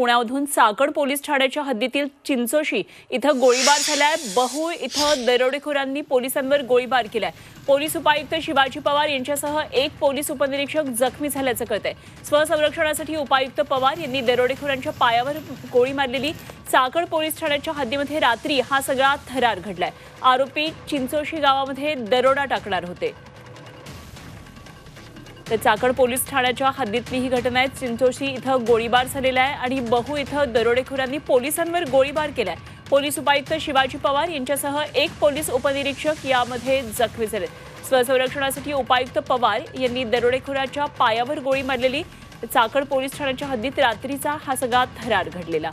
पुण्यामधून साकड पोलीस ठाण्याच्या हद्दीतील चिंचोशी इथं गोळीबार झालाय. बहु इथं दरोडेखोरांनी पोलिसांवर गोळीबार केलाय. पोलीस उपायुक्त शिवाजी पवार यांच्यासह एक पोलीस उपनिरीक्षक जखमी झाल्याचं कळतंय. स्वसंरक्षणासाठी उपायुक्त पवार यांनी दरोडेखोरांच्या पायावर गोळी मारलेली साकड पोलीस ठाण्याच्या हद्दीमध्ये रात्री हा सगळा थरार घडलाय. आरोपी चिंचोशी गावामध्ये दरोडा टाकणार होते. तर चाकण पोलीस ठाण्याच्या हद्दीतली ही घटना आहे. चिंचोशी इथं गोळीबार झालेला आहे आणि बहु इथं दरोडेखोरांनी पोलिसांवर गोळीबार केलाय. पोलीस उपायुक्त शिवाजी पवार यांच्यासह एक पोलीस उपनिरीक्षक यामध्ये जखमी झाले स्वसंरक्षणासाठी उपायुक्त पवार यांनी दरोडेखोराच्या पायावर गोळी मारलेली. चाकण पोलीस ठाण्याच्या हद्दीत रात्रीचा हा सगळा थरार घडलेला.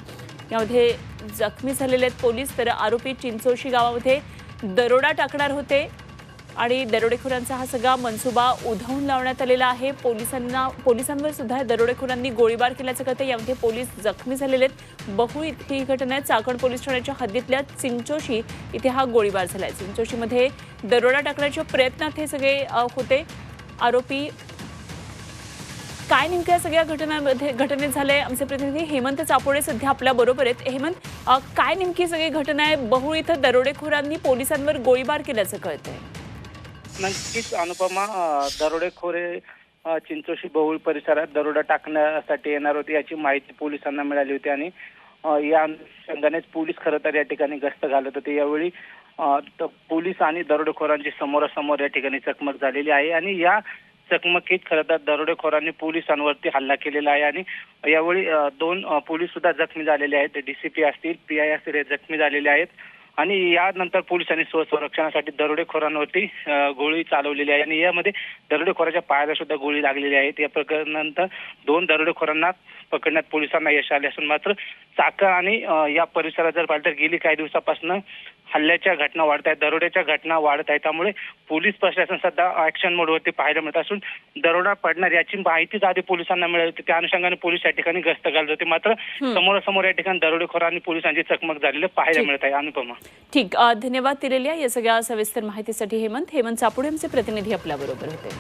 यामध्ये जखमी झालेले आहेत पोलीस तर आरोपी चिंचोशी गावामध्ये दरोडा टाकणार होते. आणि दरोडेखोरांचा हा सगळा मनसुबा उधळून लावण्यात आलेला आहे. पोलिसांना पोलिसांवर सुद्धा दरोडेखोरांनी गोळीबार केल्याचं कळतं यामध्ये पोलीस जखमी झालेले आहेत. बहु इथे ही घटना आहे. चाकण पोलीस ठाण्याच्या हद्दीतल्या चिंचोशी इथे हा गोळीबार झाला आहे चिंचोशीमध्ये दरोडा टाकण्याच्या प्रयत्नात हे सगळे होते. आरोपी काय नेमक्या सगळ्या घटनामध्ये घटनेत झालंय? आमचे प्रतिनिधी हेमंत चापोडे सध्या आपल्या बरोबर आहेत. हेमंत काय नेमकी सगळी घटना आहे? बहु इथं दरोडेखोरांनी पोलिसांवर गोळीबार केल्याचं कळतंय. नक्कीच अनुपमा दरोडेखोरे चिंचोशी बहुळ परिसरात दरोडा टाकण्यासाठी येणार होते याची माहिती पोलिसांना मिळाली होती आणि या अनुषंगानेच पोलीस खरं तर या ठिकाणी गस्त घालत होते. यावेळी पोलीस आणि दरोडेखोरांची समोरासमोर या ठिकाणी चकमक झालेली आहे आणि या चकमकीत खरं तर दरोडेखोरांनी पोलिसांवरती हल्ला केलेला आहे आणि यावेळी दोन पोलीस सुद्धा जखमी झालेले आहेत. डीसीपी असतील पी आय असतील हे जखमी झालेले आहेत. आणि यानंतर पोलिसांनी स्वसंरक्षणासाठी दरोडेखोरांवरती गोळी चालवलेली आहे. आणि यामध्ये दरोडेखोराच्या पायाला सुद्धा गोळी लागलेली आहे. या प्रकरणानंतर दोन दरोडेखोरांना पकडण्यात पोलिसांना यश आले असून मात्र चाकण आणि या परिसरात जर पाहिलं तर गेली काही दिवसापासून हल्ल्याच्या घटना वाढत आहेत दरोड्याच्या घटना वाढत आहेत त्यामुळे पोलीस प्रशासन सध्या ऍक्शन मोडवरती पाहायला मिळत असून दरोडा पडणार याची माहितीच आधी पोलिसांना मिळाली होती. त्या अनुषंगाने पोलीस या ठिकाणी गस्त घालत होते. मात्र समोरासमोर या ठिकाणी दरोडेखोर आणि पोलिसांची चकमक झालेली पाहायला. मिळत आहे. अनुपमा. ठीक. धन्यवाद दिलेल्या या सगळ्या सविस्तर माहितीसाठी हेमंत. हेमंत चापुडे आमचे प्रतिनिधी आपल्या बरोबर होते.